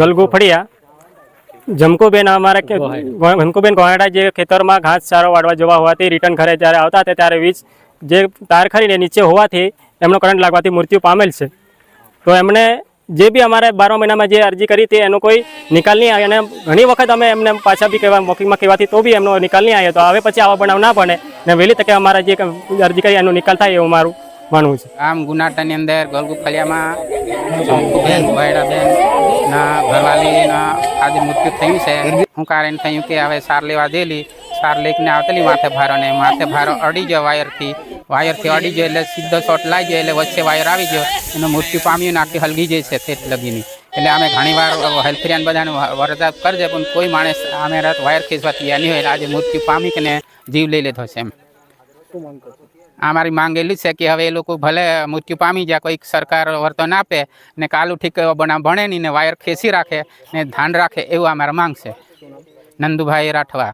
ગલગુ ફળિયા જમકુબેન અમારા કે જમકુબેન ગોહાડા જે ખેતરમાં ઘાસ ચારો વાળવા જવા હોવાથી રિટર્ન ઘરે જ્યારે આવતા હતા ત્યારે વીજ જે તાર ખરીને નીચે હોવાથી એમનો કરંટ લાગવાથી મૃત્યુ પામેલ છે. તો એમણે જે બી અમારે બારમા મહિનામાં જે અરજી કરી હતી એનો કોઈ નિકાલ નહીં આવ્યો અને ઘણી વખત અમે એમને પાછા બી કહેવા મોકિંગમાં કહેવાથી તો બી એમનો નિકાલ નહીં આવ્યો. તો હવે પછી આવા બનાવ ના બને. ને વહેલી તકે અમારા જે અરજી કરી એનો નિકાલ થાય એવું મારું માનવું છે. આમ ગુનાટાની અંદર ગલગુ ફળિયામાં ના ઘરવાલીના આજે મૃત્યુ થયું છે. હું કારણ થયું કે હવે સાર લેવા દેલી સાર લઈને આવતેલી માથે ભારો ને માથે ભારો અડી ગયો વાયરથી. વાયરથી અડી ગયો એટલે સીધો શોટ લાગી ગયો એટલે વચ્ચે વાયર આવી ગયો. એનું મૃત્યુ પામ્યું ને આખી હલગી જાય છે તે લગીની. એટલે અમે ઘણીવાર હેલ્થરિયાન બધાને વરદાપ કરજે પણ કોઈ માણસ અમે રાત વાયર ખેંચવા તૈયાર નહીં હોય. આજે મૃત્યુ પામી કે જીવ લઈ લીધો છે એમ. આ માંગેલી છે કે હવે એ લોકો ભલે મૃત્યુ પામી જાય, કોઈક સરકાર વર્તન આપે ને કાલું ઠીક બના ભણે નહીં ને વાયર ખેંચી રાખે ને ધ્યાન રાખે એવું અમારે માંગ છે. નંદુભાઈ રાઠવા.